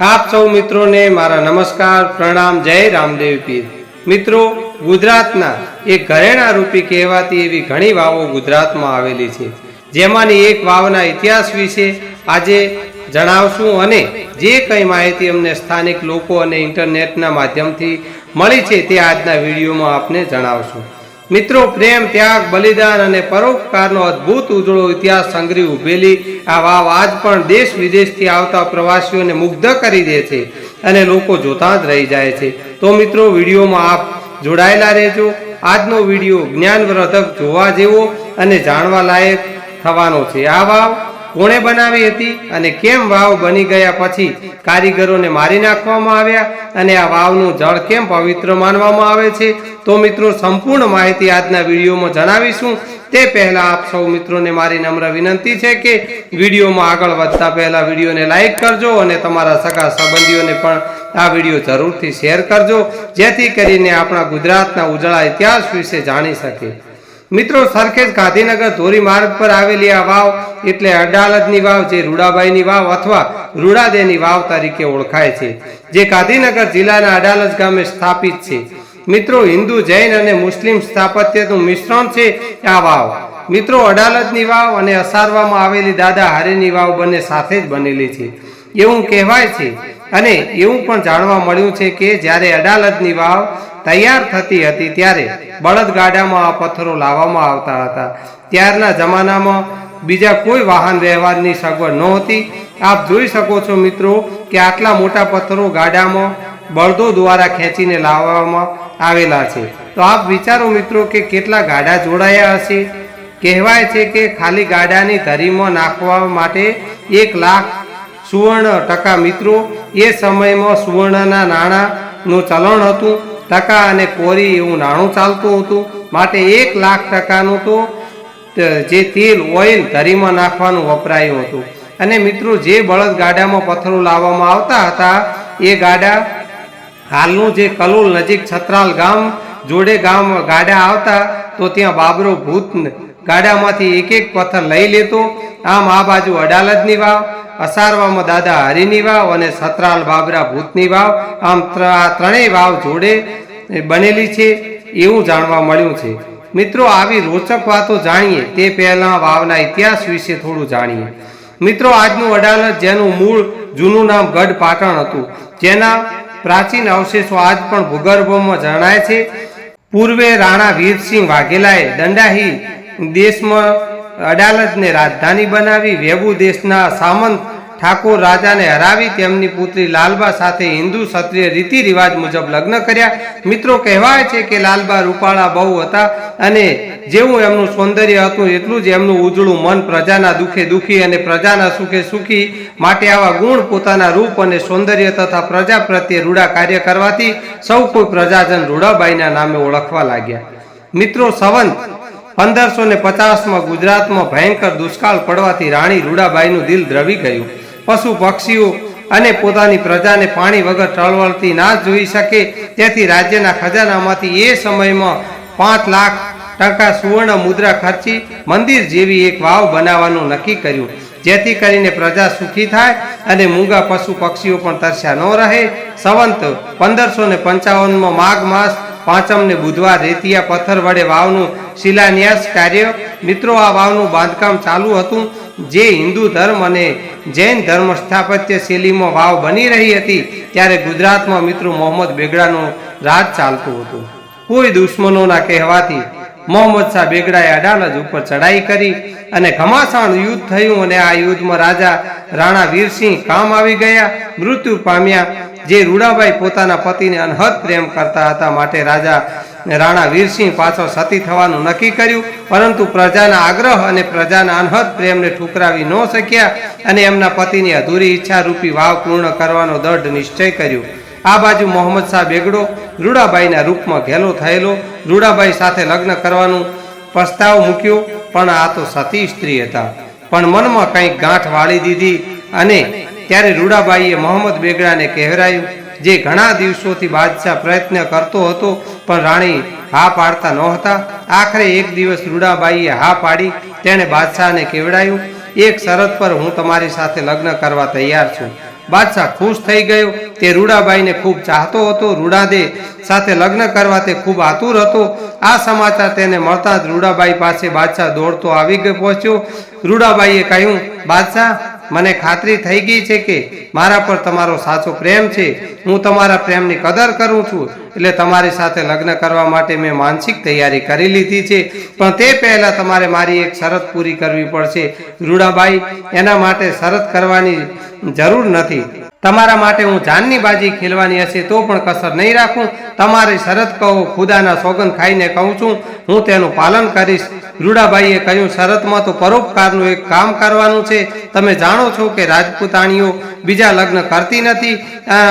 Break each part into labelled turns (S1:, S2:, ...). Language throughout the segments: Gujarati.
S1: આપ સૌ મિત્રોને મારા નમસ્કાર, પ્રણામ, જય રામદેવ પીર મિત્રો, ગુજરાતના એક ઘરેણા રૂપી કહેવાતી એવી ઘણી વાવો ગુજરાતમાં આવેલી છે. જેમાંની એક વાવના ઇતિહાસ વિશે આજે જણાવશું અને જે કંઈ માહિતી અમને સ્થાનિક લોકો અને ઇન્ટરનેટના માધ્યમથી મળી છે તે આજના વિડીયોમાં આપને જણાવશું. મિત્રો, પ્રેમ, ત્યાગ, બલિદાન અને પરોપકારનો અદ્ભુત ઉજળો ઇતિહાસ સંગ્રહી ઉભેલી. આ વાવ આજ પણ દેશ વિદેશથી આવતા પ્રવાસીઓને મુગ્ધ કરી દે છે અને લોકો જોતા જ રહી જાય છે. તો મિત્રો, વિડીયોમાં આપ જોડાયેલા રહેજો. આજનો વીડિયો જ્ઞાનવર્ધક જોવા જેવો અને જાણવા લાયક થવાનો છે. આ વાવ કોણે બનાવી હતી અને કેમ વાવ બની ગયા પછી કારીગરોને મારી નાખવામાં આવ્યા અને આ વાવનું જળ કેમ પવિત્ર માનવામાં આવે છે? તો મિત્રો, સંપૂર્ણ માહિતી આજના વિડીયોમાં જણાવીશું. તે પહેલા આપ સૌ મિત્રોને મારી નમ્ર વિનંતી છે કે વિડીયોમાં આગળ વધતા પહેલા વિડીયોને લાઈક કરજો અને તમારા સગા સંબંધીઓને પણ આ વીડિયો જરૂરથી શેર કરજો, જેથી કરીને આપણા ગુજરાતના ઉજળા ઇતિહાસ વિશે જાણી શકે મિત્રો, સરખેજ ગાંધીનગર ધોરી માર્ગ પર આવેલી આ વાવ એટલે અડાલજની વાવ, જે રૂડાબાઈની વાવ અથવા રૂડાદેની વાવ તરીકે ઓળખાય છે, જે ગાંધીનગર જિલ્લાના અડાલજ ગામે સ્થાપિત છે. મિત્રો, હિન્દુ જૈન અને મુસ્લિમ સ્થાપત્યનું મિશ્રણ છે આ વાવ. મિત્રો, અડાલજની વાવ અને અસારવામાં આવેલી દાદા હારેની વાવ બંને સાથે જ બનેલી છે. એવું કહેવાય છે. અને એવું પણ જાણવા મળ્યું છે કે જ્યારે અડાલજની વાવ તૈયાર થતી હતી ત્યારે બળદગાડામાં આ પથ્થરો લાવવામાં આવતા હતા. ત્યારના જમાનામાં બીજા કોઈ વાહન વ્યવહારની સગવડ નહોતી. આપ જોઈ શકો છો મિત્રો કે આટલા મોટા પથ્થરો ગાડામાં બળદો દ્વારા ખેંચીને લાવવામાં આવેલા છે. તો આપ વિચારો મિત્રો કે કેટલા ગાડા જોડાયા હશે? કહેવાય છે કે ખાલી ગાડાની ધરીમાં નાખવા માટે એક લાખ સુવર્ણ ટકા મિત્રો. એ સમયમાં સુવર્ણના નાણાંનું ચલણ હતું. ટકા અને કોરી એવું નાણું ચાલતું હતું. માટે એક લાખ ટકાનું તો જે તેલ ઓઇલ ધરીમાં નાખવાનું વપરાયું હતું. અને મિત્રો જે બળદ ગાડામાં પથ્થરો લાવવામાં આવતા હતા, એ ગાડા હાલનું જે કલોલ નજીક છત્રાલ ગામ જોડે ગામ ગાડા આવતા, તો ત્યાં બાબરો ભૂત ગાડામાંથી એક એક પથ્થર લઈ લેતો. આમ આ બાજુ અડાલજની વાવ અસારવામાં દાદા હરિની વાવ અને સતરાલ બાબરા ભૂતની વાવ, આમ આ ત્રણેય વાવ જોડે બનેલી છે, એવું જાણવા મળ્યું છે. મિત્રો, આવી રોચક વાતો જાણીએ, તે પહેલા વાવના ઇતિહાસ વિશે થોડું જાણીએ. મિત્રો, આજનું અડાલજ, જેનું મૂળ જૂનું નામ ગઢ પાટણ હતું, જેના પ્રાચીન અવશેષો આજ પણ ભૂગર્ભમાં જણાય છે. પૂર્વે રાણા વીરસિંહ વાઘેલાએ દંડાહી દેશમાં અડાલજને રાજધાની બનાવી વેબુ દેશના સામંત ઠાકોર રાજાને હરાવી, તેમની પુત્રી લાલબા સાથે હિન્દુ ક્ષત્રિય રીતિ રિવાજ મુજબ લગ્ન કર્યા. મિત્રો, કહેવાય છે કે લાલબા રૂપાળા બહુ હતા અને જેવું એમનું સૌંદર્ય હતું, એટલું જ એમનું ઉજળું મન પ્રજાના દુઃખે દુઃખી અને પ્રજાના સુખે સુખી માટે આવા ગુણ પોતાના રૂપ અને સૌંદર્ય તથા પ્રજા પ્રત્યે રૂડા કાર્ય કરવાથી સૌ કોઈ પ્રજાજન રૂડાબાઈના નામે ઓળખવા લાગ્યા. મિત્રો, સંવંત પંદરસો ને પચાસમાં ગુજરાતમાં ભયંકર દુષ્કાળ પડવાથી રાણી રૂડાબાઈનું દિલ દ્રવી ગયું. પશુ પક્ષીઓ અને પોતાની પ્રજાને પાણી વગર ટળવળતી ના જોઈ શકે. તેથી રાજ્યના ખજાનામાંથી એ સમયમાં પાંચ લાખ ટકા સુવર્ણ મુદ્રા ખર્ચી મંદિર જેવી એક વાવ બનાવવાનું નક્કી કર્યું. જેથી કરીને પ્રજા સુખી થાય અને મૂંગા પશુ પક્ષીઓ પણ તરસ્યા ન રહે. સંવંત પંદરસો ને પંચાવનમાં માઘ માસ પાંચમને બુધવાર રેતિયા પથ્થર વડે વાવનું શિલાન્યાસ કાર્ય. મિત્રો, આ વાવનું બાંધકામ ચાલુ હતું. જે હિન્દુ ધર્મ અને જૈન ધર્મ સ્થાપત્ય શૈલીમાં વાવ બની રહી હતી, ત્યારે ગુજરાતમાં મિત્રો મોહમ્મદ બેગડાનું રાજ ચાલતું હતું. કોઈ દુશ્મનોના કહેવાથી મોહમ્મદ શાહ બેગડાએ અડાલજ ઉપર ચડાઈ કરી અને ઘમાસાણ યુદ્ધ થયું અને આ યુદ્ધમાં રાજા રાણા વીરસિંહ કામ આવી ગયા. મૃત્યુ પામ્યા. જે રૂડાબાઈ પોતાના પતિને અનહદ પ્રેમ કરતા હતા માટે રાજા રાણા વીરસિંહ પાછો સતી થવાનું નક્કી કર્યું. પરંતુ પ્રજાના આગ્રહ અને પ્રજાના અનહદ પ્રેમને ઠુકરાવી ન શક્યા અને એમના પતિની અધૂરી ઈચ્છા રૂપી વાવ પૂર્ણ કરવાનો દઢ નિશ્ચય કર્યો. આ બાજુ મોહમ્મદ શાહ બેગડો, રૂડાબાઈના રૂપમાં ઘેલો થયેલો, રૂડાબાઈ સાથે લગ્ન કરવાનું પ્રસ્તાવ મૂક્યો, પણ આ તો સતી સ્ત્રી હતા. પણ મનમાં કંઈક ગાંઠ વાળી દીધી અને ત્યારે રૂડાબાઈએ મોહમ્મદ બેગડાને કહેવરાયું, જે ઘણા દિવસોથી બાદશાહ પ્રયત્ન કરતો હતો, પણ રાણી હા પાડતા નહોતા. આખરે એક દિવસ રૂડાબાઈએ હા પાડી, તેણે બાદશાહને કેવડાયું એક શરત પર હું તમારી સાથે લગ્ન કરવા તૈયાર છું. બાદશાહ ખુશ થઈ ગયો. તે રૂડાબાઈને ખૂબ ચાહતો હતો. રૂડાદે સાથે લગ્ન કરવા તે ખૂબ આતુર હતો. આ સમાચાર તેને મળતા જ રૂડાબાઈ પાસે બાદશાહ દોડતો આવી ગયો પહોંચ્યો. રૂડાબાઈએ કહ્યું, બાદશાહ મને ખાતરી થઈ ગઈ છે કે મારા પર તમારો સાચો પ્રેમ છે. હું તમારા પ્રેમની કદર કરું છું. એટલે તમારી સાથે લગ્ન કરવા માટે મેં માનસિક તૈયારી કરી લીધી છે. પણ તે પહેલાં તમારે મારી એક શરત પૂરી કરવી પડશે. રૂડાબાઈ, એના માટે શરત કરવાની જરૂર નથી. તમારા માટે હું જાનની બાજી ખેલવાની હશે તો પણ કસર નહીં રાખું. તમારી શરત કહો, ખુદાના સોગંદ ખાઈને કહું છું. હું તેનું પાલન કરીશ. રૂડાબાઈએ કહ્યું, શરતમાં તો પરોપકારનું એક કામ કરવાનું છે. તમે જાણો છો કે રાજપૂતાણીઓ બીજા લગ્ન કરતી નથી.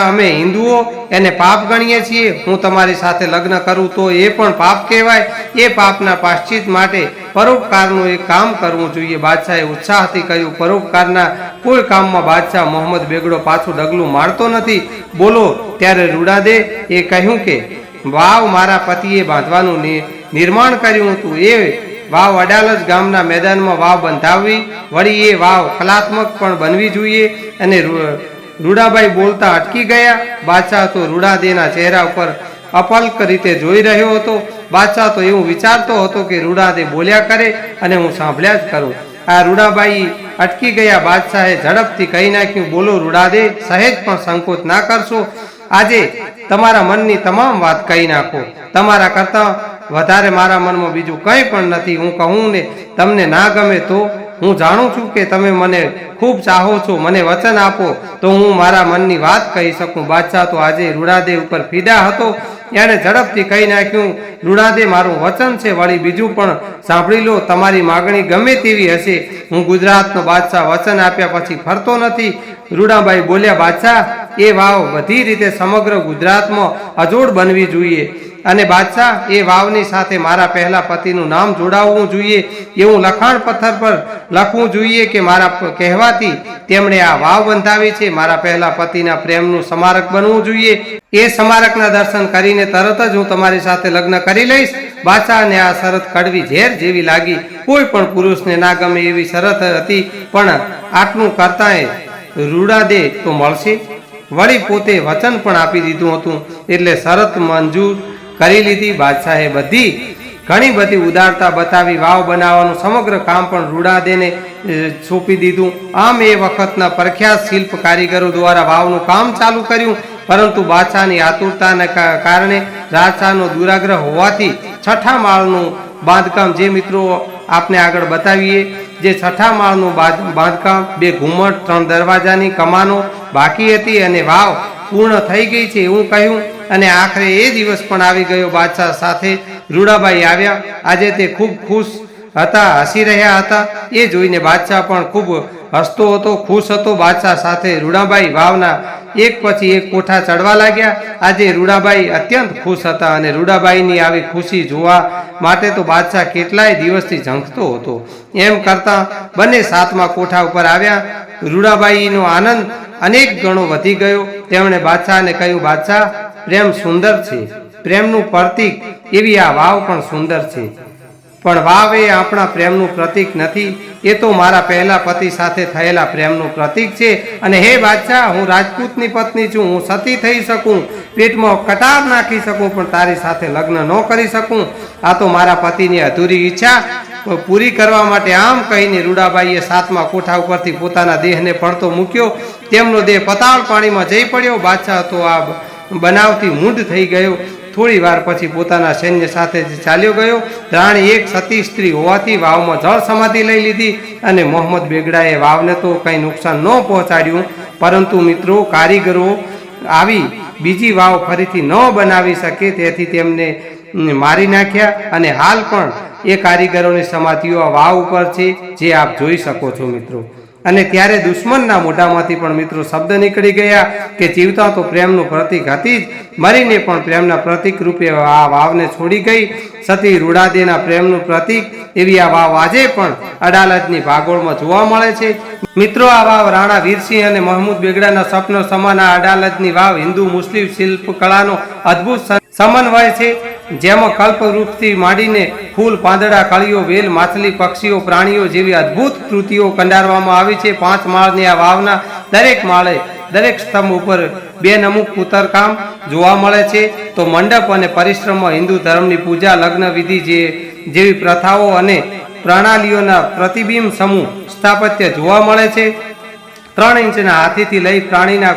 S1: અમે હિન્દુઓ, એને પાપ ગણીએ છીએ. હું તમારી સાથે લગ્ન કરું તો એ પણ પાપ કહેવાય. એ પાપના પાશ્ચિત માટે પરોપકારનું એક કામ કરવું જોઈએ. બાદશાહે ઉત્સાહથી કહ્યું, પરોપકારના કોઈ કામમાં બાદશાહ મોહમ્મદ બેગડો પાછું ડગલું મારતો નથી. બોલો, ત્યારે રૂડાદે એ કહ્યું કે, વાવ મારા પતિએ બાંધવાનું નિર્માણ કર્યું હતું. એ વાવ અડાલજ ગામના મેદાનમાં વાવ બંધાવવી, વળી એ વાવ કલાત્મક પણ બનવી જોઈએ. અને રૂ- રૂડાબાઈ બોલતા અટકી ગયા. બાદશાહ તો રૂડાદેના ચહેરા ઉપર અપલક રીતે જોઈ રહ્યો હતો. બાદશાહ તો એવું વિચારતો હતો કે રૂડાદે બોલ્યા કરે અને હું સાંભળ્યા જ કરું. આ રૂડાબાઈ અટકી ગયા. બાદશાહે ઝડપથી કહી નાખ્યું, બોલો રૂડાદે, સહેજ પણ સંકોચ ના કરશો. આજે તમારા મનની તમામ વાત કહી નાખો. તમારા કરતાં વધારે મારા મનમાં બીજું કંઈ પણ નથી. હું કહું ને, તમને ના ગમે તો હું જાણું છું કે તમે મને ખૂબ ચાહો છો, મને વચન આપો, તો હું મારા મનની વાત કહી શકું. બાદશાહ તો આજે રૂડાદેવ ઉપર ફિદા હતો, એણે ઝડપથી કહી નાખ્યું, રૂડાદે મારું વચન છે, વળી બીજું પણ સાંભળી લો, તમારી માગણી ગમે તેવી હશે. હું ગુજરાતનો બાદશાહ વચન આપ્યા પછી ફરતો નથી. રૂડાબાઈ બોલ્યા, બાદશાહ, એ વાવ બધી રીતે સમગ્ર ગુજરાતમાં અજોડ બનવી જોઈએ. અને બાદશાહ એ વાવની સાથે મારા પહેલા પતિનું નામ જોડાવવું જોઈએ, એવું લખાણ પથ્થર પર લખવું જોઈએ કે મારા કહેવાથી તેમણે આ વાવ બંધાવી છે. મારા પહેલા પતિના પ્રેમનું સ્મારક બનવું જોઈએ. એ સ્મારકના દર્શન કરીને તરત જ હું તમારી સાથે લગ્ન કરી લઈશ. બાદશાહને આ શરત કડવી ઝેર જેવી લાગી. કોઈ પણ પુરુષને ના ગમે એવી શરત હતી, પણ આટલું કરતાંય રૂડાદે તો મળશે. વળી પોતે વચન પણ આપી દીધું હતું. એટલે શરત મંજૂર કરી લીધી. બાદશાહે બધી ઘણી બધી ઉદારતા બતાવી, વાવ બનાવવાનું સમગ્ર કામ પણ રૂડાદેને સોંપી દીધું. આમ એ વખતના પ્રખ્યાત શિલ્પ કારીગરો દ્વારા વાવનું કામ ચાલુ કર્યું. પરંતુ બાદશાહની આતુરતાને કારણે રાજાનો દુરાગ્રહ હોવાથી છઠ્ઠા માળનું બાંધકામ, જે મિત્રો આપને આગળ બતાવીએ, જે છઠ્ઠા માળનું બાંધકામ, બે ઘુમ્મટ ત્રણ દરવાજાની કમાનો બાકી હતી અને વાવ પૂર્ણ થઈ ગઈ છે એવું કહ્યું. અને આખરે એ દિવસ પણ આવી ગયો. બાદશાહ સાથે રૂડાબાઈ આવ્યા. આજે તે ખૂબ ખુશ હતા, હસી રહ્યા હતા. એ જોઈને બાદશાહ પણ ખૂબ હસતો હતો, ખુશ હતો. બાદશાહ સાથે રૂડાબાઈ વાવના એક પછી એક કોઠા ચડવા લાગ્યા. આજે રૂડાબાઈ અત્યંત ખુશ હતા અને રૂડાબાઈની આવી ખુશી જોવા માટે તો બાદશાહ કેટલાય દિવસથી ઝંખતો હતો. એમ કરતાં બંને સાતમા કોઠા ઉપર આવ્યા. રૂડાબાઈનો આનંદ અનેક ગણો વધી ગયો. તેમણે બાદશાહને કહ્યું, બાદશાહ પ્રેમ સુંદર છે. પ્રેમનું પ્રતીક એવી આ વાવ પણ સુંદર છે. પણ વાવ એ આપણા પ્રેમનું પ્રતીક નથી. એ તો મારા પહેલા પતિ સાથે થયેલા પ્રેમનું પ્રતીક છે. અને હે બાદશાહ, હું રાજપૂતની પત્ની છું. હું સતી થઈ શકું. પેટમાં કટાર નાખી શકું, પણ તારી સાથે લગ્ન ન કરી શકું. આ તો મારા પતિની અધૂરી ઈચ્છા. પૂરી કરવા માટે આમ કહીને રૂડાબાઈએ સાતમા કોઠા ઉપરથી પોતાના દેહને પડતો મૂક્યો. તેમનો દેહ પતાળ પાણીમાં જઈ પડ્યો. બાદશાહ તો આ બનાવથી મૂંઢ થઈ ગયો. થોડી વાર પછી પોતાના સૈન્ય સાથે જ ચાલ્યો ગયો. રાણી એક સતી સ્ત્રી હોવાથી વાવમાં જળ સમાધિ લઈ લીધી અને મોહમ્મદ બેગડાએ વાવને તો કંઈ નુકસાન ન પહોંચાડ્યું. પરંતુ મિત્રો, કારીગરો આવી બીજી વાવ ફરીથી ન બનાવી શકે તેથી તેમને મારી નાખ્યા અને હાલ પણ એ કારીગરોની સમાધિઓ આ વાવ ઉપર છે, જે આપ જોઈ શકો છો મિત્રો. અને ત્યારે દુશ્મનના મોઢામાંથી પણ મિત્રો શબ્દ નીકળી ગયા કે જીવતા તો પ્રેમનું પ્રતિક હતી જ. મરીને પણ પ્રેમના પ્રતિક રૂપે આ વાવને છોડી ગઈ. સતી રૂડાદેના પ્રેમનું પ્રતિક એવી આ વાવ આજે પણ અડાલજની ભાગોળમાં જોવા મળે છે. મિત્રો, આ વાવ રાણા વીરસિંહ અને મહમૂદ બેગડાના સ્વપ્ન સમાન આ અડાલજની વાવ હિન્દુ મુસ્લિમ શિલ્પકળાનો અદ્ભુત સમન્વય છે. જેમાં કલ્પવૃક્ષથી માંડીને ફૂલ, પાંદડા, કળીઓ, વેલ, માછલી, પક્ષીઓ, પ્રાણીઓ જેવી અદ્ભુત કૃતિઓ કંડારવામાં આવી છે. પાંચ માળની આ વાવના દરેક માળે દરેક સ્તંભ ઉપર બે નમુક પુતરકામ જોવા મળે છે. તો મંડપ અને પરિશ્રમમાં હિન્દુ ધર્મની પૂજા, લગ્ન વિધિ જે, જેવી પ્રથાઓ અને પ્રણાલીઓના પ્રતિબિંબ સમૂહ સ્થાપત્ય જોવા મળે છે. ત્રણ ઇંચના હાથીથી લઈ પ્રાણીના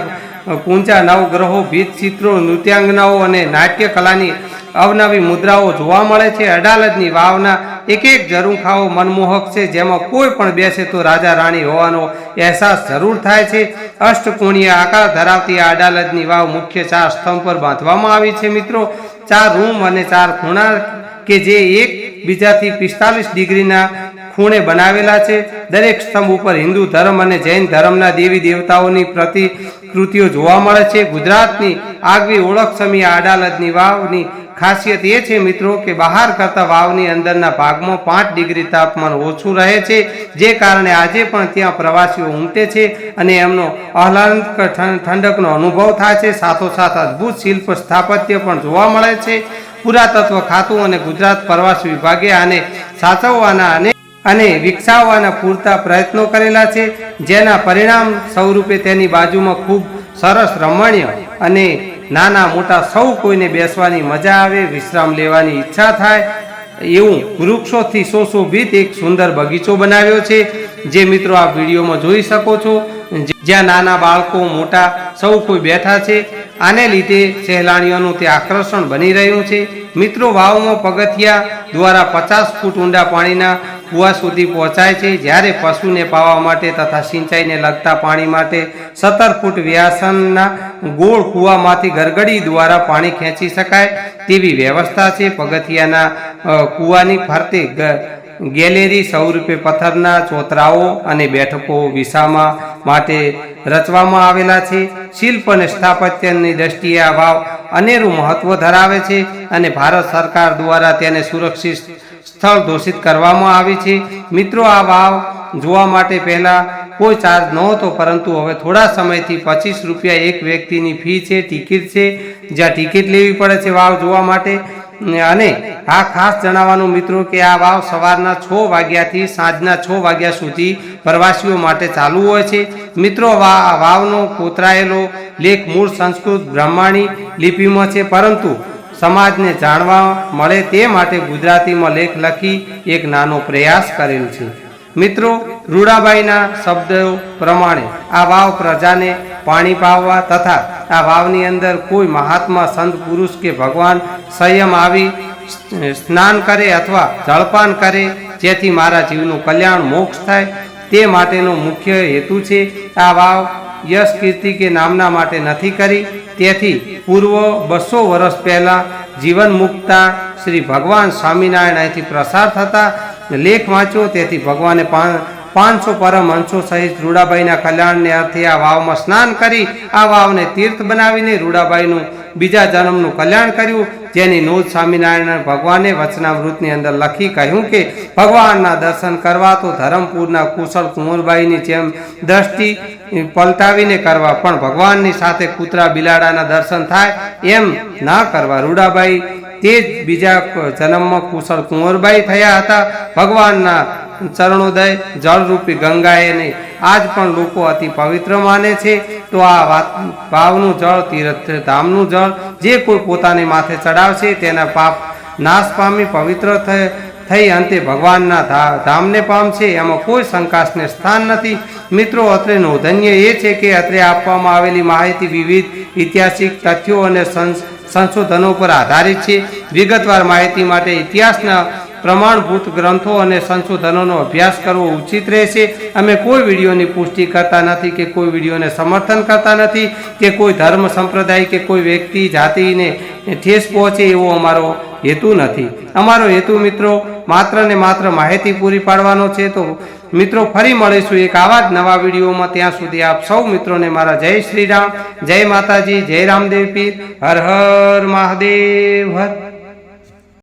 S1: પૂંચા નવગ્રહો ભીત, ચિત્રો, નૃત્યાંગનાઓ અને નાટ્ય કલાની અવનવી મુદ્રાઓ જોવા મળે છે. અડાલજની વાવના એક એક ઝરૂખાઓ મનમોહક છે. જેમાં કોઈ પણ બેસે તો રાજા રાણી હોવાનો અહેસાસ જરૂર થાય છે. અષ્ટકોણીય આકાર ધરાવતી આ અડાલજની વાવ મુખ્ય ચાર સ્તંભ પર બાંધવામાં આવી છે મિત્રો. ચાર રૂમ અને ચાર ખૂણા કે જે એક બીજાથી પિસ્તાલીસ ડિગ્રીના ખૂણે બનાવેલા છે. દરેક સ્તંભ ઉપર હિન્દુ ધર્મ અને જૈન ધર્મના દેવી દેવતાઓની પ્રતિકૃતિઓ જોવા મળે છે. ગુજરાતની આગવી ઓળખ સમી આ અડાલજની વાવની ખાસિયત એ છે મિત્રો કે બહાર કરતા વાવની અંદરના ભાગમાં પાંચ ડિગ્રી તાપમાન ઓછું રહે છે, જે કારણે આજે પણ ત્યાં પ્રવાસીઓ ઉમટે છે અને એમનો આહલાદક ઠંડકનો અનુભવ થાય છે. સાથોસાથ અદ્ભુત શિલ્પ સ્થાપત્ય પણ જોવા મળે છે. પુરાતત્વ ખાતું અને ગુજરાત પ્રવાસ વિભાગે આને સાચવવાના અને અને વિકસાવવાના પૂરતા પ્રયત્નો કરેલા છે. જેના પરિણામ સ્વરૂપે તેની બાજુમાં ખૂબ સરસ રમણીય અને નાના મોટા સૌ કોઈને બેસવાની મજા આવે, વિશ્રામ લેવાની ઈચ્છા થાય. એવું વૃક્ષોથી સુશોભિત એક સુંદર બગીચો બનાવ્યો છે. જે મિત્રો આ વિડીયોમાં જોઈ શકો છો. જ્યાં નાના બાળકો, મોટા સૌ કોઈ બેઠા છે. આને લીધે સહેલાણીઓનું તે આકર્ષણ બની રહ્યું છે. મિત્રો વાવમાં પગથિયા દ્વારા પચાસ ફૂટ ઊંડા પાણીના કૂવા સુધી પહોંચાય છે. જ્યારે પશુને પાવા માટે તથા સિંચાઈને લગતા પાણી માટે સત્તર ફૂટ વ્યાસનના ગોળ કૂવામાંથી ગરગડી દ્વારા પાણી ખેંચી શકાય તેવી વ્યવસ્થા છે. પગથિયાના કૂવાની ફરતે ગેલેરી સ્વરૂપે પથ્થરના ચોતરાઓ અને બેઠકો વિસામાં માટે રચવામાં આવેલા છે. શિલ્પ અને સ્થાપત્યની દ્રષ્ટિએ આ વાવ અનેરું મહત્વ ધરાવે છે અને ભારત સરકાર દ્વારા તેને સુરક્ષિત સ્થળ ઘોષિત કરવામાં આવી છે. મિત્રો, આ વાવ જોવા માટે પહેલા કોઈ ચાર્જ નહોતો, પરંતુ હવે થોડા સમયથી પચીસ રૂપિયા એક વ્યક્તિની ફી છે, ટિકિટ છે. જ્યાં ટિકિટ લેવી પડે છે વાવ જોવા માટે. અને આ ખાસ જણાવવાનું મિત્રો કે આ વાવ સવારના છ વાગ્યાથી સાંજના છ વાગ્યા સુધી પ્રવાસીઓ માટે ચાલુ હોય છે. મિત્રો વા વાવનો કોતરાયેલો લેખ મૂળ સંસ્કૃત બ્રાહ્માણી લિપિમાં છે. પરંતુ સમાજને જાણવા મળે તે માટે ગુજરાતીમાં લેખ લખી એક નાનો પ્રયાસ કરેલ છે. મિત્રો, રૂડાબાઈના શબ્દો પ્રમાણે આ વાવ પ્રજાને પાણી પાવવા તથા આ વાવની અંદર કોઈ મહાત્મા, સંત, પુરુષ કે ભગવાન સંયમ આવી સ્નાન કરે અથવા જળપાન કરે, જેથી મારા જીવનું કલ્યાણ મોક્ષ થાય. તે માટેનો મુખ્ય હેતુ છે આ વાવ. યશ કીર્તિ કે નામના માટે નથી કરી. તેથી પૂર્વ બસો વર્ષ પહેલા જીવન મુક્તા શ્રી ભગવાન સ્વામિનારાયણ અહીંથી પ્રસાર થતા લેખ વાંચ્યો. તેથી ભગવાને પાંચસો પરમહંસો સહિત રૂડાબાઈના કલ્યાણને અર્થે આ વાવમાં સ્નાન કરી આ વાવને તીર્થ બનાવીને રૂડાબાઈનું બીજા જન્મનું કલ્યાણ કર્યું. જેની નોંધ સ્વામિનારાયણ ભગવાને વચનામૃતની અંદર લખી કહ્યું કે, ભગવાનના દર્શન કરવા તો ધરમપુરના કુશળ કુંવરબાઈની જેમ દ્રષ્ટિ પલટાવીને કરવા, પણ ભગવાનની સાથે કૂતરા બિલાડાના દર્શન થાય એમ ના કરવા. રૂડાબાઈ તે જ બીજા જન્મમાં કુશળ કુંવરબાઈ થયા હતા. ભગવાનના ચરણોદય જળરૂપી ગંગાએને આજ પણ લોકો અતિ પવિત્ર માને છે. તો આ વાત, ભાવનું જળ તીર્થ ધામનું જળ, જે કોઈ પોતાને માથે ચડાવશે તેના પાપ નાશ પામી પવિત્ર થઈ અંતે ભગવાનના ધામને પામશે એમાં કોઈ શંકાશને સ્થાન નથી. મિત્રો, અત્રે નોંધનીય એ છે કે અત્રે આપવામાં આવેલી માહિતી વિવિધ ઐતિહાસિક તથ્યો અને સંસ- સંશોધનો પર આધારિત છે. વિગતવાર માહિતી માટે ઇતિહાસના પ્રમાણભૂત ગ્રંથો અને સંશોધનોનો અભ્યાસ કરવો ઉચિત રહેશે. અમે કોઈ વિડીયોની પુષ્ટિ કરતા નથી કે કોઈ વિડીયોને સમર્થન કરતા નથી કે કોઈ ધર્મ સંપ્રદાય કે કોઈ વ્યક્તિ, જાતિને ઠેસ પહોંચે એવો અમારો હેતુ નથી. અમારો હેતુ મિત્રો માત્ર ને માત્ર માહિતી પૂરી પાડવાનો છે. તો મિત્રો, ફરી મળીશું એક આવા જ નવા વિડીયોમાં. ત્યાં સુધી આપ સૌ મિત્રોને મારા જય શ્રી રામ, જય માતાજી, જય રામદેવ પીર. હર હર મહાદેવ, હર